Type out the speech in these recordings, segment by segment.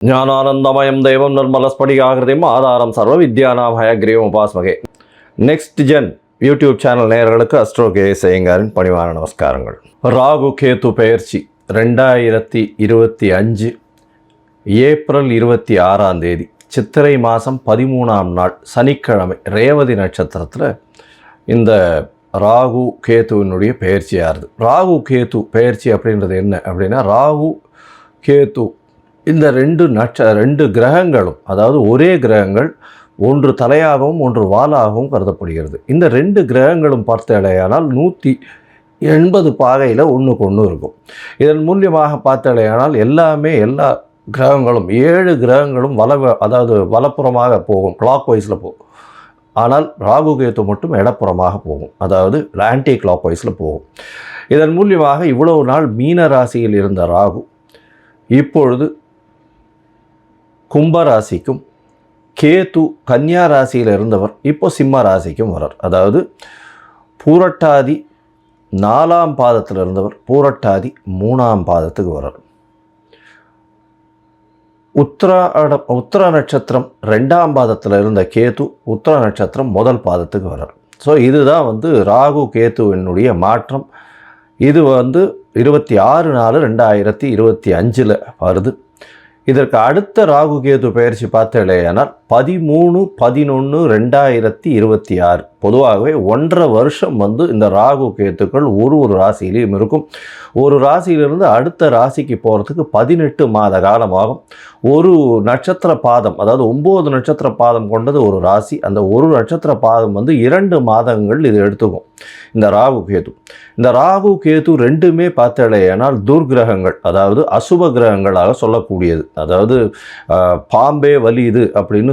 ஞானானந்தமயம் தெய்வம் நிர்மலஸ்படிகாகிருதியும் ஆதாரம் சர்வ வித்யானாம் ஹயக்ரீவம் உபாஸ்மகே. நெக்ஸ்ட் ஜென் யூடியூப் சேனல் நேயர்களுக்கு அஸ்ட்ரோ கே செய்யங்காரின் பணிவான நமஸ்காரங்கள். ராகு கேத்து பயிற்சி ரெண்டாயிரத்தி இருபத்தி அஞ்சு ஏப்ரல் இருபத்தி ஆறாம் தேதி சித்திரை மாதம் பதிமூணாம் நாள் சனிக்கிழமை ரேவதி நட்சத்திரத்தில் இந்த ராகு கேத்துவினுடைய பெயர்ச்சியாகுது ராகு கேத்து பெயர்ச்சி அப்படின்றது என்ன அப்படின்னா ராகு கேத்து இந்த ரெண்டு நட்ச ரெண்டு கிரகங்களும் அதாவது ஒரே கிரகங்கள் ஒன்று தலையாகவும் ஒன்று வாலாகவும் கருதப்படுகிறது. இந்த ரெண்டு கிரகங்களும் பார்த்தடையானால் நூற்றி எண்பது பாகையில் ஒன்றுக்கு ஒன்று இருக்கும். இதன் மூலியமாக பார்த்தடையானால் எல்லாமே எல்லா கிரகங்களும் ஏழு கிரகங்களும் வல அதாவது வலப்புறமாக போகும் கிளாக் வைஸில் போகும் ஆனால் ராகு கேத்து மட்டும் இடப்புறமாக போகும் அதாவது ஆன்டி கிளாக் வைஸில் போகும். இதன் மூலியமாக இவ்வளவு நாள் மீன ராசியில் இருந்த ராகு இப்பொழுது கும்பராசிக்கும் கேது கன்னியா ராசியில் இருந்தவர் இப்போ சிம்ம ராசிக்கும் வரார் அதாவது பூரட்டாதி நாலாம் பாதத்தில் இருந்தவர் பூரட்டாதி மூணாம் பாதத்துக்கு வரார் உத்தராட உத்தர நட்சத்திரம் ரெண்டாம் பாதத்தில் இருந்த கேது உத்தர நட்சத்திரம் முதல் பாதத்துக்கு வரார் ஸோ இதுதான் வந்து ராகு கேத்துவினுடைய மாற்றம். இது வந்து இருபத்தி ஆறு நாலு ரெண்டாயிரத்தி இருபத்தி அஞ்சில் வருது. இதற்கு அடுத்த ராகு கேது பயிற்சி பார்த்தேனால் பதிமூணு பதினொன்று ரெண்டாயிரத்தி இருபத்தி ஆறு. பொதுவாகவே ஒன்றரை வருஷம் வந்து இந்த ராகு கேத்துக்கள் ஒரு ஒரு ராசியிலையும் இருக்கும். ஒரு ராசியிலிருந்து அடுத்த ராசிக்கு போகிறதுக்கு பதினெட்டு மாத காலமாகும். ஒரு நட்சத்திர பாதம் அதாவது ஒம்பது நட்சத்திர பாதம் கொண்டது ஒரு ராசி. அந்த ஒரு நட்சத்திர பாதம் வந்து இரண்டு மாதங்கள் இது எடுத்துக்கும். இந்த ராகு கேது. இந்த ராகு கேது ரெண்டுமே பார்த்தலையானால் துர்கிரகங்கள் அதாவது அசுப கிரகங்களாக சொல்லக்கூடியது. அதாவது பாம்பே பாம்பே வலியுது அப்படின்னு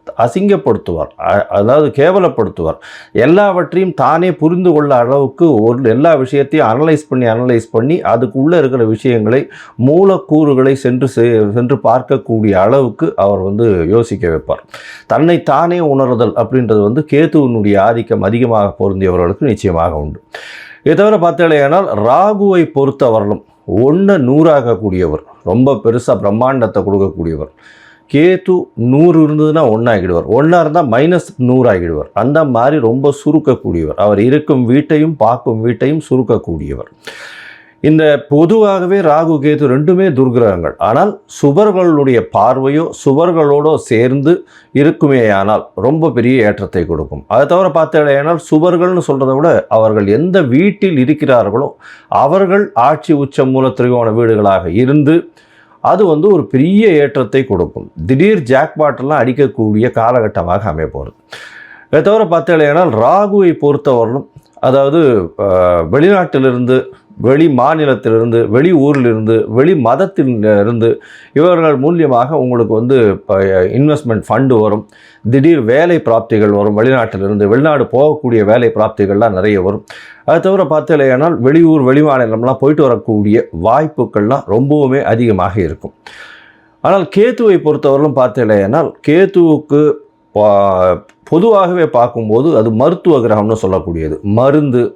அசிங்கப்படுத்துவார். அதாவது கேவலப்படுத்துவார். எல்லாவற்றையும் தானே புரிந்து கொள்ள அளவுக்கு ஒரு எல்லா விஷயத்தையும் அனலைஸ் பண்ணி அனலைஸ் பண்ணி அதுக்குள்ளே இருக்கிற விஷயங்களை மூலக்கூறுகளை சென்று செ- சென்று பார்க்கக்கூடிய அளவுக்கு அவர் வந்து யோசிக்க வைப்பார். தன்னை தானே உணர்தல் அப்படின்றது வந்து கேதுவினுடைய ஆதிக்கம் அதிகமாக பொருந்தியவர்களுக்கு நிச்சயமாக உண்டு. இதை தவிர பார்த்தீங்கன்னா ராகுவை பொறுத்தவரலும் ஒன்று நூறாகக்கூடியவர் ரொம்ப பெருசாக பிரம்மாண்டத்தை கொடுக்கக்கூடியவர். கேது நூறு இருந்ததுன்னா ஒன்றாகிடுவார் ஒன்றா இருந்தால் மைனஸ் நூறாகிடுவார். அந்த மாதிரி ரொம்ப சுருக்கக்கூடியவர். அவர் இருக்கும் வீட்டையும் பார்க்கும் வீட்டையும் சுருக்கக்கூடியவர். இந்த பொதுவாகவே ராகு கேது ரெண்டுமே துர்கிரகங்கள் ஆனால் சுவர்களுடைய பார்வையோ சுவர்களோடோ சேர்ந்து இருக்குமேயானால் ரொம்ப பெரிய ஏற்றத்தை கொடுக்கும். அதை தவிர பார்த்தேனால் சுவர்கள்னு சொல்கிறத விட அவர்கள் எந்த வீட்டில் இருக்கிறார்களோ அவர்கள் ஆட்சி உச்ச மூல திரிகோண வீடுகளாக இருந்து அது வந்து ஒரு பெரிய ஏற்றத்தை கொடுக்கும். திடீர் ஜாக்பாட்டெல்லாம் அடிக்கக்கூடிய காலகட்டமாக அமைய போகிறது இதை தவிர பார்த்தீங்கன்னா ராகுவை பொறுத்தவரையிலும் அதாவது வெளிநாட்டிலிருந்து வெளி மாநிலத்திலிருந்து வெளி ஊரிலிருந்து வெளி மதத்தில் இருந்து இவர்கள் மூலியமாக உங்களுக்கு வந்து இன்வெஸ்ட்மெண்ட் ஃபண்டு வரும். திடீர் வேலை பிராப்திகள் வரும். வெளிநாட்டிலிருந்து வெளிநாடு போகக்கூடிய வேலை பிராப்திகள்லாம் நிறைய வரும். அதை தவிர பார்த்தீங்கன்னா வெளியூர் வெளிமாநிலம்லாம் போயிட்டு வரக்கூடிய வாய்ப்புகள்லாம் ரொம்பவுமே அதிகமாக இருக்கும். ஆனால் கேத்துவை பொறுத்தவரையிலும் பார்த்தீங்கன்னா கேத்துவுக்கு பா- பொதுவாகவே பார்க்கும்போது அது மருத்துவ கிரகம்னு சொல்லக்கூடியது. மருந்து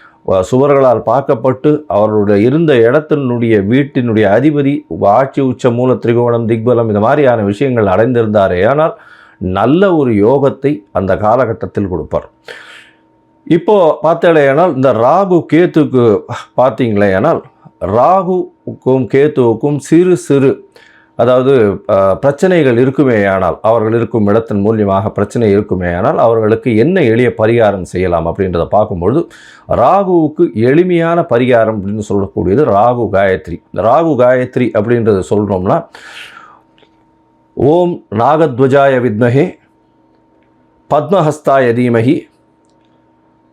சுவர்களால் பார்க்கப்பட்டு அவருடைய இருந்த இடத்தினுடைய வீட்டினுடைய அதிபதி ஆட்சி உச்ச மூல திரிகோணம் திக்பலம் இந்த மாதிரியான விஷயங்கள் அடைந்திருந்தார். ஆனால் நல்ல ஒரு யோகத்தை அந்த காலகட்டத்தில் கொடுப்பார். இப்போது பார்த்தேனால் இந்த ராகு கேத்துக்கு பார்த்தீங்களேனால் ராகுவுக்கும் கேத்துவுக்கும் சிறு சிறு அதாவது பிரச்சனைகள் இருக்குமேயானால் அவர்கள் இருக்கும் இடத்தின் மூலியமாக பிரச்சனை இருக்குமேயானால் அவர்களுக்கு என்ன எளிய பரிகாரம் செய்யலாம் அப்படின்றத பார்க்கும்பொழுது ராகுவுக்கு எளிமையான பரிகாரம் அப்படின்னு சொல்லக்கூடியது ராகு காயத்ரி. ராகு காயத்ரி அப்படின்றத சொல்கிறோம்னா ஓம் நாகத்வஜாய வித்மகே பத்மஹஸ்தாய தீமகி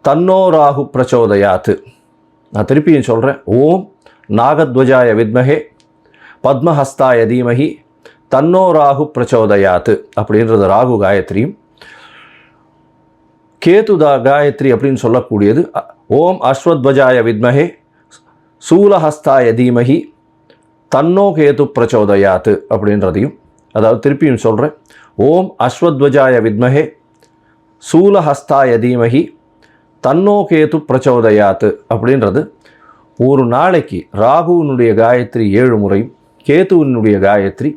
தன்னோ ராகு பிரச்சோதயாத்து நான் திருப்பியும் சொல்கிறேன் ஓம் நாகத்வஜாய வித்மகே பத்மஹஸ்தாய தீமகி தன்னோ ராகு பிரச்சோதயாத்து அப்படின்றது ராகு காயத்ரியும். கேதுதா காயத்ரி அப்படின்னு சொல்லக்கூடியது ஓம் அஸ்வத்வஜாய வித்மகே சூலஹஸ்தாய தீமகி தன்னோ கேது பிரச்சோதயாத்து அப்படின்றதையும் அதாவது திருப்பியும் சொல்கிறேன் ஓம் அஸ்வத்வஜாய வித்மகே சூலஹஸ்தாய தீமகி தன்னோ கேது பிரச்சோதயாத்து அப்படின்றது. ஒரு நாளைக்கு ராகுவினுடைய காயத்ரி ஏழு முறையும் கேதுவினுடைய காயத்ரி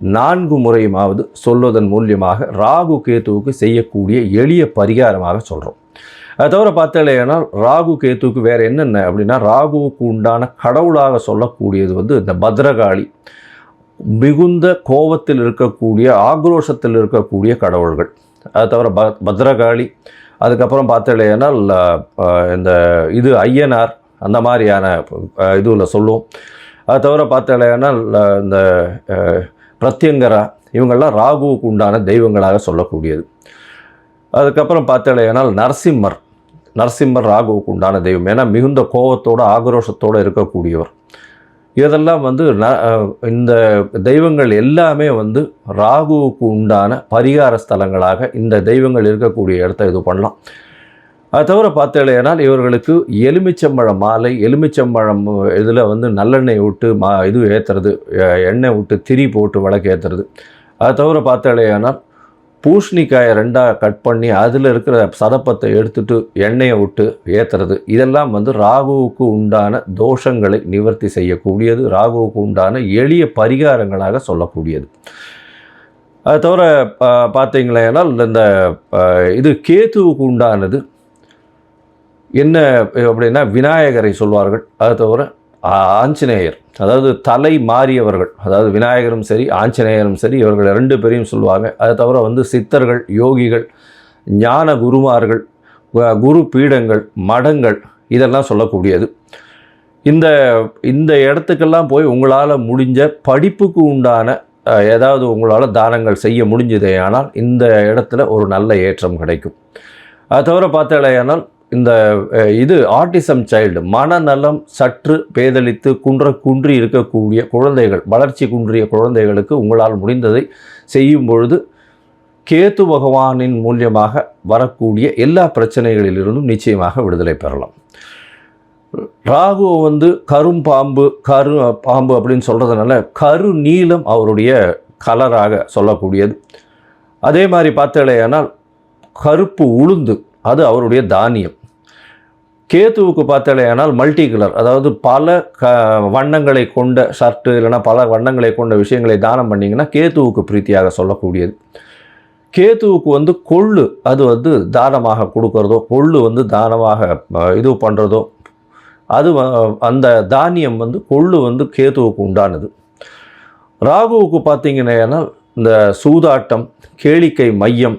நான்கு முறையுமாவது சொல்வதன் மூலியமாக ராகு கேத்துவுக்கு செய்யக்கூடிய எளிய பரிகாரமாக சொல்கிறோம் அது தவிர பார்த்தேன்னா ராகு கேத்துவுக்கு வேறு என்னென்ன? அப்படின்னா ராகுவுக்கு உண்டான கடவுளாக சொல்லக்கூடியது வந்து இந்த பத்ரகாளி. மிகுந்த கோபத்தில் இருக்கக்கூடிய ஆக்ரோஷத்தில் இருக்கக்கூடிய கடவுள்கள். அது தவிர ப பத்ரகாளி. அதுக்கப்புறம் பார்த்தாலேனால் இந்த இது ஐயனார் அந்த மாதிரியான இதுவில் சொல்லுவோம். அது தவிர பார்த்தேன்னா இந்த பிரத்யங்கரா இவங்கள்லாம் ராகுவுக்கு உண்டான தெய்வங்களாக சொல்லக்கூடியது. அதுக்கப்புறம் பார்த்தேனால் நரசிம்மர் நரசிம்மர் ராகுவுக்கு உண்டான தெய்வம். ஏன்னா மிகுந்த கோபத்தோட ஆக்ரோஷத்தோடு இருக்கக்கூடியவர். இதெல்லாம் வந்து ந- இந்த தெய்வங்கள் எல்லாமே வந்து ராகுவுக்கு உண்டான பரிகார ஸ்தலங்களாக இந்த தெய்வங்கள் இருக்கக்கூடிய இடத்த இது பண்ணலாம். அது தவிர பார்த்தேனால் இவர்களுக்கு எலுமிச்சம்பழம் மாலை எலுமிச்சம்பழம் இதில் வந்து நல்லெண்ணெய் விட்டு மா இது ஏற்றுறது எண்ணெய் விட்டு திரி போட்டு விளக்கு ஏற்றுறது அது தவிர பார்த்தேனால் பூஷணிக்காயை ரெண்டாக கட் பண்ணி அதில் இருக்கிற சதப்பத்தை எடுத்துட்டு எண்ணெயை விட்டு ஏற்றுறது இதெல்லாம் வந்து ராகுவுக்கு உண்டான தோஷங்களை நிவர்த்தி செய்யக்கூடியது ராகுவுக்கு உண்டான எளிய பரிகாரங்களாக சொல்லக்கூடியது. அது தவிர பா- பார்த்தீங்களேனால் இந்த இது கேத்துவுக்கு உண்டானது என்ன அப்படின்னா விநாயகரை சொல்வார்கள். அதை தவிர ஆஞ்சநேயர் அதாவது தலை மாறியவர்கள் அதாவது விநாயகரும் சரி ஆஞ்சநேயரும் சரி இவர்கள் ரெண்டு பேரையும் சொல்லுவாங்க அதை தவிர வந்து சித்தர்கள் யோகிகள் ஞான குருமார்கள் குரு பீடங்கள் மடங்கள் இதெல்லாம் சொல்லக்கூடியது. இந்த இந்த இடத்துக்கெல்லாம் போய் உங்களால் முடிஞ்ச படிப்புக்கு உண்டான ஏதாவது உங்களால் தானங்கள் செய்ய முடிஞ்சதே ஆனால் இந்த இடத்துல ஒரு நல்ல ஏற்றம் கிடைக்கும். அது தவிர பார்த்தாலேயானால் இந்த இது ஆர்டிசம் சைல்டு மனநலம் சற்று பேதலித்து குன்ற குன்றி இருக்கக்கூடிய குழந்தைகள் வளர்ச்சி குன்றிய குழந்தைகளுக்கு உங்களால் முடிந்ததை செய்யும் பொழுது கேத்து பகவானின் மூலியமாக வரக்கூடிய எல்லா பிரச்சனைகளிலிருந்தும் நிச்சயமாக விடுதலை பெறலாம். ராகு வந்து கரும் பாம்பு கரு பாம்பு அப்படின்னு சொல்கிறதுனால கரு நீலம் அவருடைய கலராக சொல்லக்கூடியது. அதே மாதிரி பார்த்தேனால் கருப்பு உளுந்து அது அவருடைய தானியம். கேத்துவுக்கு பார்த்தாலேயானால் மல்டி கலர் அதாவது பல க வண்ணங்களை கொண்ட ஷர்ட்டு இல்லைன்னா பல வண்ணங்களை கொண்ட விஷயங்களை தானம் பண்ணிங்கன்னா கேத்துவுக்கு பிரீத்தியாக சொல்லக்கூடியது. கேத்துவுக்கு வந்து கொள்ளு அது வந்து தானமாக கொடுக்கறதோ கொள்ளு வந்து தானமாக இது பண்ணுறதோ அது அந்த தானியம் வந்து கொள்ளு வந்து கேத்துவுக்கு உண்டானது. ராகுவுக்கு பார்த்தீங்கன்னா இந்த சூதாட்டம் கேளிக்கை மையம்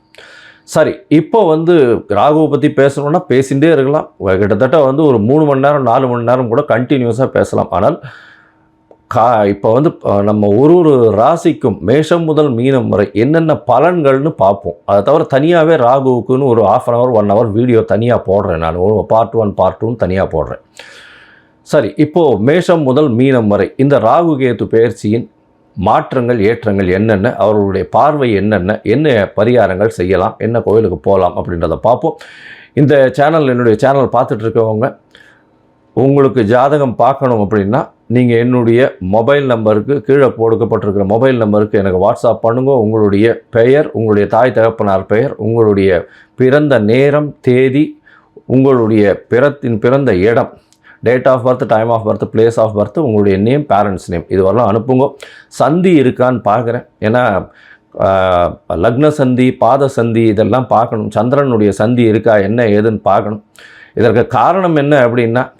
சரி இப்போ வந்து ராகுவை பற்றி பேசணும்னா பேசிகிட்டே இருக்கலாம். கிட்டத்தட்ட வந்து ஒரு மூணு மணி நேரம் நாலு மணி நேரம் கூட கண்டினியூஸாக பேசலாம். ஆனால் கா இப்போ வந்து நம்ம ஒரு ஒரு ராசிக்கும் மேஷம் முதல் மீனம் வரை என்னென்ன பலன்கள்னு பார்ப்போம். அதை தவிர தனியாகவே ராகுவுக்குன்னு ஒரு half an hour one hour video தனியாக போடுறேன் நான். ஒரு பார்ட் ஒன் பார்ட் டூன்னு தனியாக போடுறேன். சரி இப்போது மேஷம் முதல் மீனம் வரை இந்த ராகு கேத்து பயிற்சியின் மாற்றங்கள் ஏற்றங்கள் என்னென்ன அவர்களுடைய பார்வை என்னென்ன என்ன பரிகாரங்கள் செய்யலாம் என்ன கோயிலுக்கு போகலாம் அப்படின்றத பார்ப்போம். இந்த சேனல் என்னுடைய சேனல் பார்த்துட்டு இருக்கவங்க உங்களுக்கு ஜாதகம் பார்க்கணும் அப்படின்னா நீங்கள் என்னுடைய மொபைல் நம்பருக்கு கீழே கொடுக்கப்பட்டிருக்கிற மொபைல் நம்பருக்கு எனக்கு வாட்ஸ்அப் பண்ணுங்க. உங்களுடைய பெயர் உங்களுடைய தாய் தகப்பனார் பெயர் உங்களுடைய பிறந்த நேரம் தேதி உங்களுடைய பிறத்தின் பிறந்த இடம் date of birth time of birth place of birth உங்களுடைய நேம் பேரண்ட்ஸ் நேம் இதுவரெல்லாம் அனுப்புங்க. சந்தி இருக்கான்னு பார்க்குறேன். ஏன்னா லக்ன சந்தி பாத சந்தி இதெல்லாம் பார்க்கணும். சந்திரனுடைய சந்தி இருக்கா என்ன ஏதுன்னு பார்க்கணும். இதற்கு காரணம் என்ன அப்படின்னா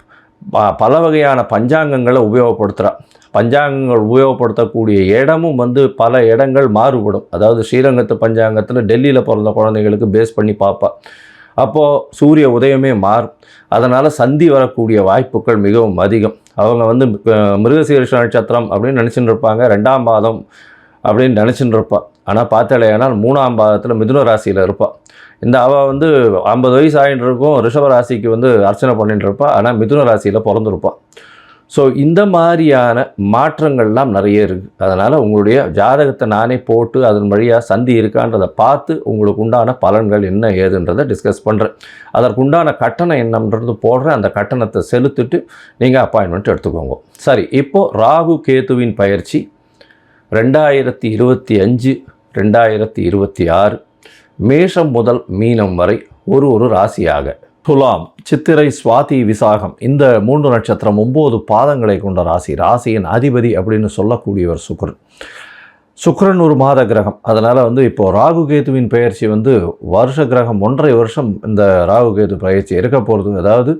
ப- பல வகையான பஞ்சாங்கங்களை உபயோகப்படுத்துகிறா பஞ்சாங்கங்கள் உபயோகப்படுத்தக்கூடிய இடமும் வந்து பல இடங்கள் மாறுபடும். அதாவது ஸ்ரீரங்கத்து பஞ்சாங்கத்தில் டெல்லியில் பிறந்த குழந்தைகளுக்கு பேஸ் பண்ணி பார்ப்பா. அப்போது சூரிய உதயமே மாறும். அதனால் சந்தி வரக்கூடிய வாய்ப்புகள் மிகவும் அதிகம். அவங்க வந்து மிருகசீரிஷ நட்சத்திரம் அப்படின்னு நினச்சிட்டு இருப்பாங்க ரெண்டாம் பாதம் அப்படின்னு நினச்சிட்டு இருப்பாள் ஆனால் பார்த்தாலேயானால் மூணாம் பாதத்தில் மிதுன ராசியில் இருப்பாள் இந்த அவள் வந்து ஐம்பது வயசு ஆகிட்டு இருக்கும் ரிஷப ராசிக்கு வந்து அர்ச்சனை பண்ணிட்டு இருப்பாள் ஆனால் மிதுன ராசியில் பிறந்திருப்பாள் ஸோ இந்த மாதிரியான மாற்றங்கள்லாம் நிறைய இருக்குது அதனால் உங்களுடைய ஜாதகத்தை நானே போட்டு அதன் வழியாக சந்தி இருக்கான்றதை பார்த்து உங்களுக்கு உண்டான பலன்கள் என்ன ஏதுன்றதை டிஸ்கஸ் பண்ணுறேன் அதற்குண்டான கட்டணம் என்னன்றது போடுறேன். அந்த கட்டணத்தை செலுத்திட்டு நீங்கள் அப்பாயின்மெண்ட் எடுத்துக்கோங்க. சரி இப்போது ராகு கேதுவின் பயிற்சி. ரெண்டாயிரத்தி இருபத்தி அஞ்சு ரெண்டாயிரத்தி இருபத்தி ஆறு மேஷம் முதல் மீனம் வரை ஒரு ஒரு ராசியாக. துலாம் சித்திரை சுவாதி விசாகம். இந்த மூன்று நட்சத்திரம் ஒம்பது பாதங்களை கொண்ட ராசி. ராசியின் அதிபதி அப்படின்னு சொல்லக்கூடியவர் சுக்ரன் சுக்ரன் ஒரு மாத கிரகம். அதனால் வந்து இப்போது ராகு கேதுவின் பயிற்சி வந்து வருஷ கிரகம் ஒன்றரை வருஷம் இந்த ராகு கேது பயிற்சி இருக்க போகிறது அதாவது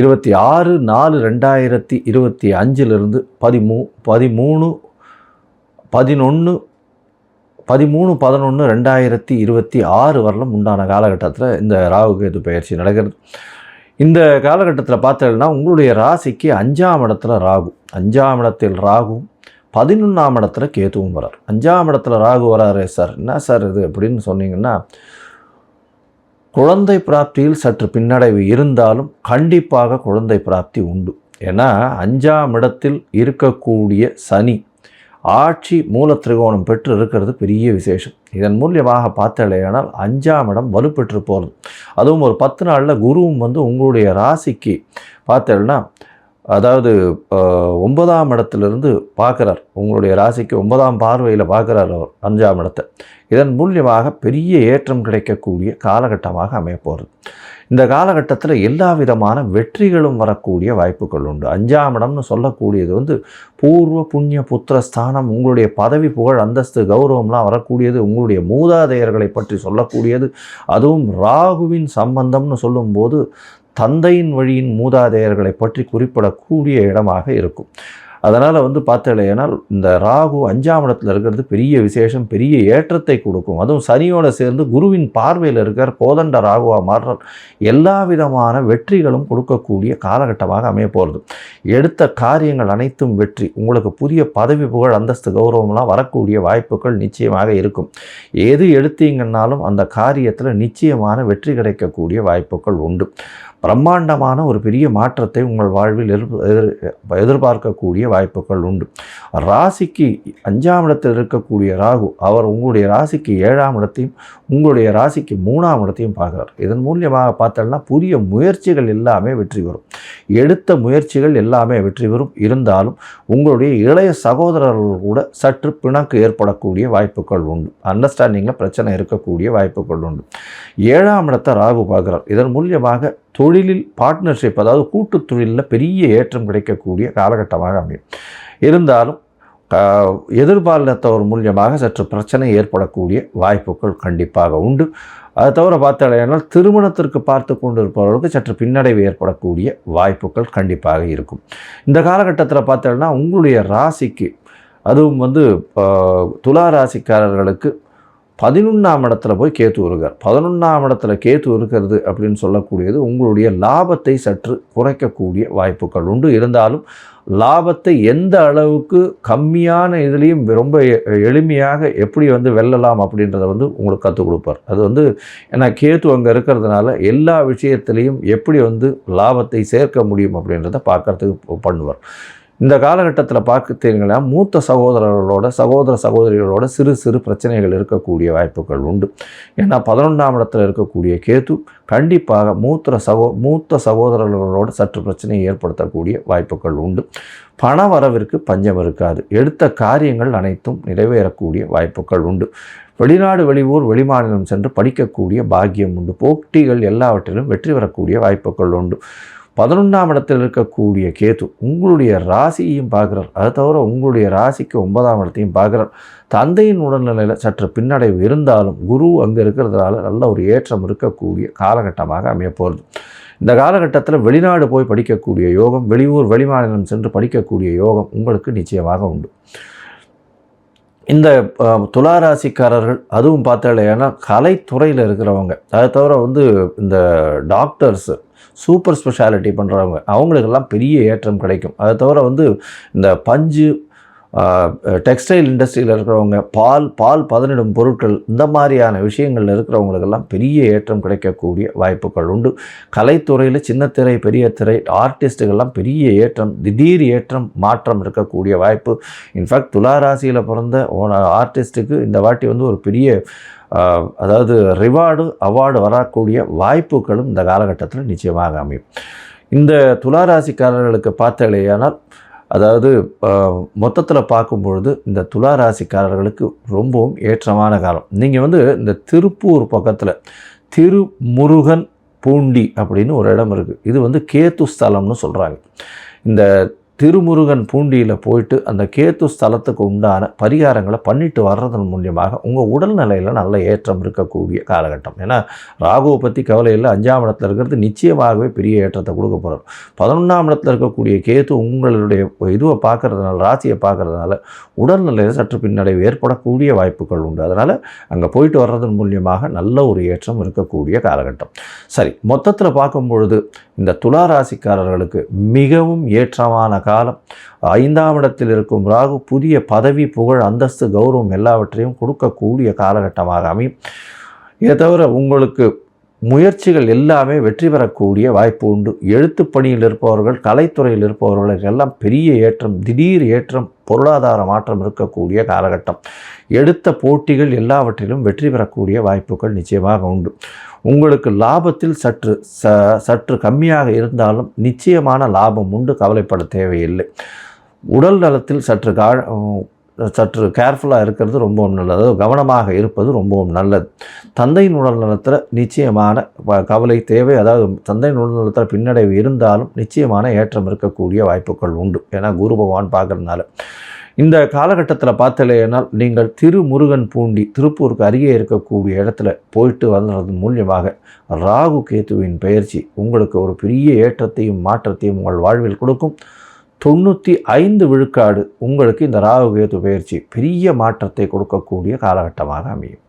இருபத்தி ஆறு நாலு ரெண்டாயிரத்தி இருபத்தி அஞ்சிலிருந்து பதிமூ பதிமூணு பதினொன்று பதிமூணு பதினொன்று ரெண்டாயிரத்தி இருபத்தி ஆறு வரலும் உண்டான காலகட்டத்தில் இந்த ராகு கேது பயிற்சி நடக்கிறது. இந்த காலகட்டத்தில் பார்த்தீங்கன்னா உங்களுடைய ராசிக்கு அஞ்சாம் இடத்துல ராகு. அஞ்சாம் இடத்தில் ராகு பதினொன்றாம் இடத்துல கேதுவும் வரார். அஞ்சாம் இடத்துல ராகு வராரு சார். என்ன சார் இது அப்படின்னு சொன்னீங்கன்னா குழந்தை பிராப்தியில் சற்று பின்னடைவு இருந்தாலும் கண்டிப்பாக குழந்தை பிராப்தி உண்டு. ஏன்னா அஞ்சாம் இடத்தில் இருக்கக்கூடிய சனி ஆட்சி மூல திருகோணம் பெற்று இருக்கிறது பெரிய விசேஷம். இதன் மூலியமாக பார்த்தாலேயானால் அஞ்சாம் இடம் வலுப்பெற்று போகிறது அதுவும் ஒரு பத்து நாளில் குருவும் வந்து உங்களுடைய ராசிக்கு பார்த்தேன்னா அதாவது ஒன்பதாம் இடத்துலேருந்து பார்க்குறார். உங்களுடைய ராசிக்கு ஒன்பதாம் பார்வையில் பார்க்குறார் அவர் அஞ்சாம் இடத்தை. இதன் மூலியமாக பெரிய ஏற்றம் கிடைக்கக்கூடிய காலகட்டமாக அமையப்போகிறது இந்த காலகட்டத்தில் எல்லா விதமான வெற்றிகளும் வரக்கூடிய வாய்ப்புகள் உண்டு. அஞ்சாம் இடம்னு சொல்லக்கூடியது வந்து பூர்வ புண்ணிய புத்திர ஸ்தானம் உங்களுடைய பதவி புகழ் அந்தஸ்து கௌரவம்லாம் வரக்கூடியது உங்களுடைய மூதாதையர்களை பற்றி சொல்லக்கூடியது அதுவும் ராகுவின் சம்பந்தம்னு சொல்லும்போது தந்தையின் வழியின் மூதாதையர்களை பற்றி குறிப்பிடக்கூடிய இடமாக இருக்கும். அதனால் வந்து பார்த்தலையானால் இந்த ராகு அஞ்சாம் இடத்துல இருக்கிறது பெரிய விசேஷம் பெரிய ஏற்றத்தை கொடுக்கும். அதுவும் சனியோடு சேர்ந்து குருவின் பார்வையில் இருக்கிற கோதண்ட ராகுவா மாறுற எல்லா விதமான வெற்றிகளும் கொடுக்கக்கூடிய காலகட்டமாக அமைய போகிறது எடுத்த காரியங்கள் அனைத்தும் வெற்றி. உங்களுக்கு புதிய பதவி புகழ் அந்தஸ்து கௌரவம்லாம் வரக்கூடிய வாய்ப்புகள் நிச்சயமாக இருக்கும். எது எடுத்தீங்கன்னாலும் அந்த காரியத்தில் நிச்சயமான வெற்றி கிடைக்கக்கூடிய வாய்ப்புகள் உண்டு. பிரம்மாண்டமான ஒரு பெரிய மாற்றத்தை உங்கள் வாழ்வில் எதிர் எதிர்பார்க்கக்கூடிய வாய்ப்புகள் உண்டு. ராசிக்கு அஞ்சாம் இடத்தில் இருக்கக்கூடிய ராகு அவர் உங்களுடைய ராசிக்கு ஏழாம் இடத்தையும் உங்களுடைய ராசிக்கு மூணாம் இடத்தையும் பார்க்குறார். இதன் மூலியமாக பார்த்தோம்னா புதிய முயற்சிகள் எல்லாமே வெற்றி பெறும். எடுத்த முயற்சிகள் எல்லாமே வெற்றி பெறும். இருந்தாலும் உங்களுடைய இளைய சகோதரர்கள் கூட சற்று பிணக்கு ஏற்படக்கூடிய வாய்ப்புகள் உண்டு. அண்டர்ஸ்டாண்டிங்கில் பிரச்சனை இருக்கக்கூடிய வாய்ப்புகள் உண்டு. ஏழாம் இடத்தை ராகு பார்க்குறார். இதன் மூலியமாக தொழிலில் பார்ட்னர்ஷிப் அதாவது கூட்டு தொழிலில் பெரிய ஏற்றம் கிடைக்கக்கூடிய காலகட்டமாக அமையும். இருந்தாலும் எதிர்பாலினத்தவர் மூலியமாக சற்று பிரச்சனை ஏற்படக்கூடிய வாய்ப்புகள் கண்டிப்பாக உண்டு. அதை தவிர பார்த்தாலேனால் திருமணத்திற்கு பார்த்து கொண்டு இருப்பவர்களுக்கு சற்று பின்னடைவு ஏற்படக்கூடிய வாய்ப்புகள் கண்டிப்பாக இருக்கும். இந்த காலகட்டத்தில் பார்த்தோம்னா உங்களுடைய ராசிக்கு அதுவும் வந்து துலா ராசிக்காரர்களுக்கு பதினொன்றாம் இடத்துல போய் கேத்து வருகிறார் பதினொன்றாம் இடத்துல கேத்து இருக்கிறது அப்படின்னு சொல்லக்கூடியது உங்களுடைய லாபத்தை சற்று குறைக்கக்கூடிய வாய்ப்புகள் உண்டு. இருந்தாலும் லாபத்தை எந்த அளவுக்கு கம்மியான இதுலேயும் ரொம்ப எளிமையாக எப்படி வந்து வெல்லலாம் அப்படின்றத வந்து உங்களுக்கு கற்றுக் கொடுப்பார். அது வந்து ஏன்னா கேத்து அங்கே இருக்கிறதுனால எல்லா விஷயத்துலேயும் எப்படி வந்து லாபத்தை சேர்க்க முடியும் அப்படின்றத பார்க்குறதுக்கு பண்ணுவார். இந்த காலகட்டத்தில் பார்த்தீங்கன்னா மூத்த சகோதரர்களோட சகோதர சகோதரிகளோட சிறு சிறு பிரச்சனைகள் இருக்கக்கூடிய வாய்ப்புகள் உண்டு. ஏன்னா பதினொன்றாம் இடத்துல இருக்கக்கூடிய கேத்து கண்டிப்பாக மூத்த சகோ மூத்த சகோதரர்களோட சற்று பிரச்சனையை ஏற்படுத்தக்கூடிய வாய்ப்புகள் உண்டு. பண வரவிற்கு பஞ்சம் இருக்காது. எடுத்த காரியங்கள் அனைத்தும் நிறைவேறக்கூடிய வாய்ப்புகள் உண்டு. வெளிநாடு வெளியூர் வெளிமாநிலம் சென்று படிக்கக்கூடிய பாக்கியம் உண்டு. போட்டிகள் எல்லாவற்றிலும் வெற்றி பெறக்கூடிய வாய்ப்புகள் உண்டு. பதினொன்றாம் இடத்தில் இருக்கக்கூடிய கேது உங்களுடைய ராசியையும் பார்க்குறார். அதை தவிர உங்களுடைய ராசிக்கு ஒன்பதாம் இடத்தையும் பார்க்குறார். தந்தையின் உடல்நிலையில் சற்று பின்னடைவு இருந்தாலும் குரு அங்கே இருக்கிறதுனால நல்ல ஒரு ஏற்றம் இருக்கக்கூடிய காலகட்டமாக அமைய போகிறது இந்த காலகட்டத்தில் வெளிநாடு போய் படிக்கக்கூடிய யோகம் வெளியூர் வெளிமாநிலம் சென்று படிக்கக்கூடிய யோகம் உங்களுக்கு நிச்சயமாக உண்டு. இந்த துளாராசிக்காரர்கள் அதுவும் பார்த்தாலேன்னா கலைத்துறையில் இருக்கிறவங்க. அதை தவிர வந்து இந்த டாக்டர்ஸு சூப்பர் ஸ்பெஷாலிட்டி பண்ணுறவங்க அவங்களுக்கெல்லாம் பெரிய ஏற்றம் கிடைக்கும். அதை தவிர வந்து இந்த பஞ்சு டெக்ஸ்டைல் இண்டஸ்ட்ரியில் இருக்கிறவங்க பால் பால் பதனிடும் பொருட்கள் இந்த மாதிரியான விஷயங்களில் இருக்கிறவங்களுக்கெல்லாம் பெரிய ஏற்றம் கிடைக்கக்கூடிய வாய்ப்புகள் உண்டு. கலைத்துறையில் சின்ன திரை பெரிய திரை ஆர்டிஸ்ட்டுகள்லாம் பெரிய ஏற்றம் திடீர் ஏற்றம் மாற்றம் இருக்கக்கூடிய வாய்ப்பு. இன்ஃபேக்ட் துளாராசியில் பிறந்த ஆர்டிஸ்ட்டுக்கு இந்த வாட்டி வந்து ஒரு பெரிய அதாவது ரிவார்டு அவார்டு வரக்கூடிய வாய்ப்புகளும் இந்த காலகட்டத்தில் நிச்சயமாக அமையும். இந்த துளாராசிக்காரர்களுக்கு பார்த்தாலேயானால் அதாவது மொத்தத்தில் பார்க்கும்பொழுது இந்த துலா ராசிக்காரர்களுக்கு ரொம்பவும் ஏற்றமான காலம். நீங்கள் வந்து இந்த திருப்பூர் பக்கத்தில் திருமுருகன் பூண்டி அப்படின்னு ஒரு இடம் இருக்குது இது வந்து கேத்து ஸ்தலம்னு சொல்கிறாங்க இந்த திருமுருகன் பூண்டியில் போயிட்டு அந்த கேத்து ஸ்தலத்துக்கு உண்டான பரிகாரங்களை பண்ணிட்டு வர்றதன் மூலியமாக உங்கள் உடல்நிலையில் நல்ல ஏற்றம் இருக்கக்கூடிய காலகட்டம். ஏன்னா ராகுவை பற்றி கவலையில் அஞ்சாம் இடத்துல இருக்கிறது நிச்சயமாகவே பெரிய ஏற்றத்தை கொடுக்க போகிறார் பதினொன்றாம் இடத்துல இருக்கக்கூடிய கேத்து உங்களுடைய இதுவை பார்க்கறதுனால ராசியை பார்க்கறதுனால உடல்நிலையில் சற்று பின்னடைவு ஏற்படக்கூடிய வாய்ப்புகள் உண்டு. அதனால் அங்கே போயிட்டு வர்றதன் மூலியமாக நல்ல ஒரு ஏற்றம் இருக்கக்கூடிய காலகட்டம். சரி மொத்தத்தில் பார்க்கும் பொழுது இந்த துளாராசிக்காரர்களுக்கு மிகவும் ஏற்றமான காலம். ஐந்தாம் இடத்தில் இருக்கும் ராகு புதிய பதவி புகழ் அந்தஸ்து கௌரவம் எல்லாவற்றையும் கொடுக்கக்கூடிய காலகட்டமாக அமையும். இதை தவிர உங்களுக்கு முயற்சிகள் எல்லாமே வெற்றி பெறக்கூடிய வாய்ப்பு உண்டு. எழுத்து பணியில் இருப்பவர்கள் கலைத்துறையில் இருப்பவர்களுக்கெல்லாம் பெரிய ஏற்றம் திடீர் ஏற்றம் பொருளாதார மாற்றம் இருக்கக்கூடிய காலகட்டம். எடுத்த போட்டிகள் எல்லாவற்றிலும் வெற்றி பெறக்கூடிய வாய்ப்புகள் நிச்சயமாக உண்டு. உங்களுக்கு லாபத்தில் சற்று ச சற்று கம்மியாக இருந்தாலும் நிச்சயமான லாபம் உண்டு கவலைப்பட தேவையில்லை. உடல் நலத்தில் சற்று கா சற்று கேர்ஃபுல்லாக இருக்கிறது ரொம்பவும் நல்லது. கவனமாக இருப்பது ரொம்பவும் நல்லது. தந்தையின் உடல் நலத்தில் நிச்சயமான கவலை தேவை அதாவது தந்தையின் உடல் நலத்தில் பின்னடைவு இருந்தாலும் நிச்சயமான ஏற்றம் இருக்கக்கூடிய வாய்ப்புகள் உண்டு ஏன்னா குரு பகவான் பார்க்குறதுனால. இந்த காலகட்டத்தில் பார்த்தலையானால் நீங்கள் திருமுருகன் பூண்டி திருப்பூருக்கு அருகே இருக்கக்கூடிய இடத்துல போயிட்டு வந்தது மூலியமாக ராகு கேத்துவின் பயிற்சி உங்களுக்கு ஒரு பெரிய ஏற்றத்தையும் மாற்றத்தையும் உங்கள் வாழ்வில் கொடுக்கும். தொண்ணூற்றி ஐந்து விழுக்காடு உங்களுக்கு இந்த ராகுவேத்து பயிற்சி பெரிய மாற்றத்தை கொடுக்கக்கூடிய காலகட்டமாக அமையும்.